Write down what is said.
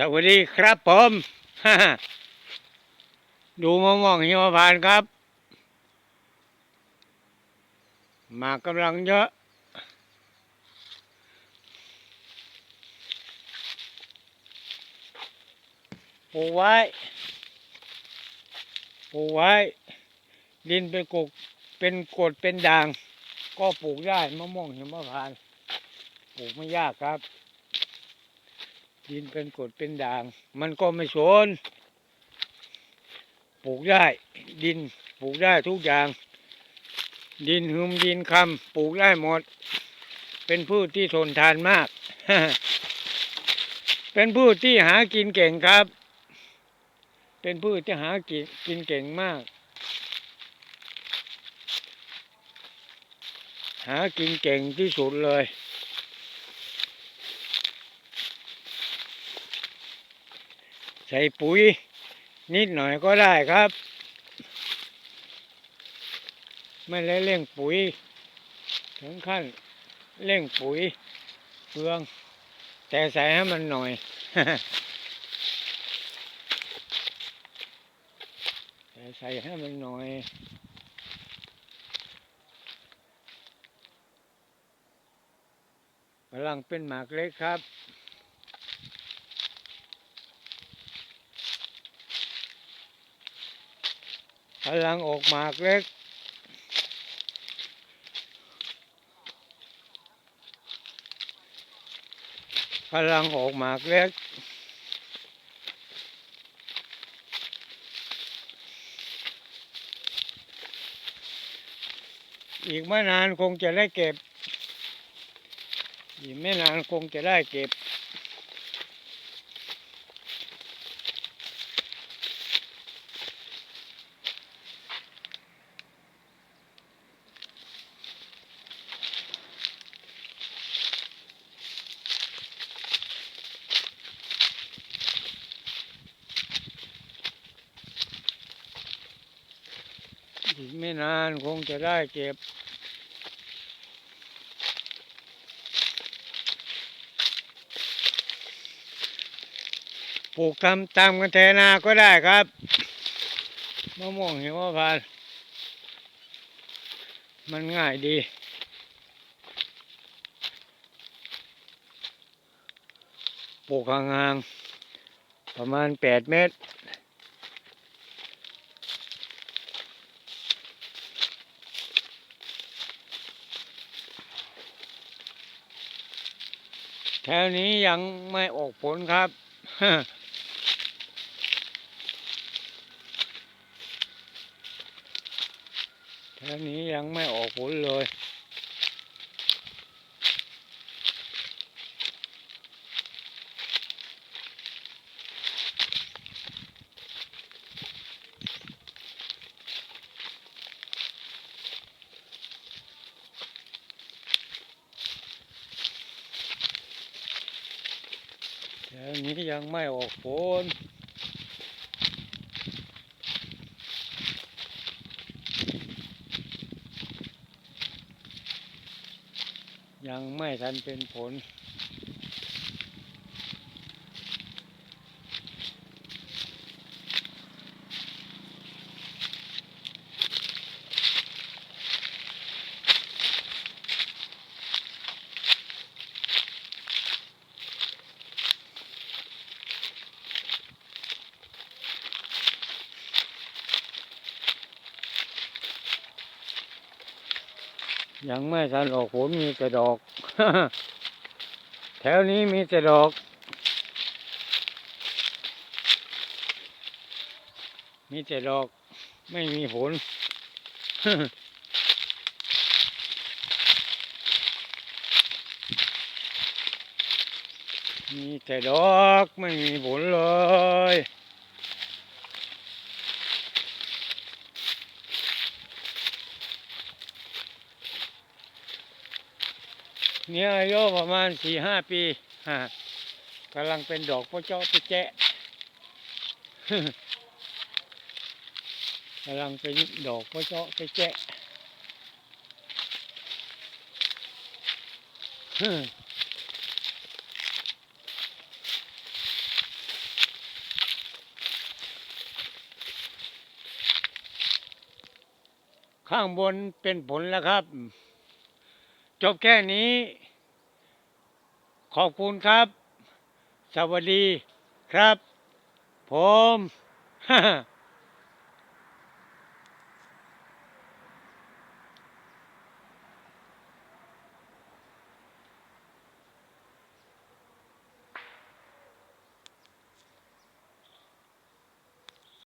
สวัสดีครับผม ดูมะม่วงหิมพานต์ครับ มากำลังเยอะปลูกไว้ปลูกไว้ ดินเป็นกกเป็นกรดเป็นด่าง ก็ปลูกได้มะม่วงหิมพานต์ปลูกไม่ยากครับ ดินเป็นกรดเป็นด่าง มันก็ไม่สนปลูกได้ดินปลูกได้ทุกอย่าง ดินหืมดินคำปลูกได้หมด เป็นพืชที่ทนทานมาก เป็นพืชที่หากินเก่งครับ เป็นพืชที่หากินกินเก่งมาก หากินเก่งที่สุดเลย ใส่ปุ๋ยนิดหน่อยก็ได้ครับไม่ได้เร่งปุ๋ย ถึงขั้นเร่งปุ๋ยเปลือง แต่ใส่ให้มันหน่อยแต่ใส่ให้มันหน่อยกำลังเป็นหมากเล็กครับ กำลังออกหมากเล็ก กำลังออกหมากเล็ก อีกไม่นานคงจะได้เก็บ อีกไม่นานคงจะได้เก็บ อีกไม่นานคงจะได้เก็บ ปลูกทำตามกันแทนาก็ได้ครับมะม่วงหิมพานต์มันง่ายดีปลูกห่างๆประมาณแปดเมตร ถวนี้ยังไม่ออกผลครับ แถวนี้ยังไม่ออกผลเลย แถวนี้ยังไม่ออกผลยังไม่ทันเป็นผล ยังไม่ทันออกผลมีแต่ดอก แถวนี้มีแต่ดอกมีแต่ดอกไม่มีผล มีแต่ดอกไม่มีผลเลย เนี่ยอายุประมาณสี่ห้าปีฮะกำลังเป็นดอกพระเจ้าพระแจ๊กำลังเป็นดอกพระเจ้าพระแจ๊ข้างบนเป็นผลแล้วครับ จบแค่นี้ ขอบคุณครับ สวัสดีครับ ผม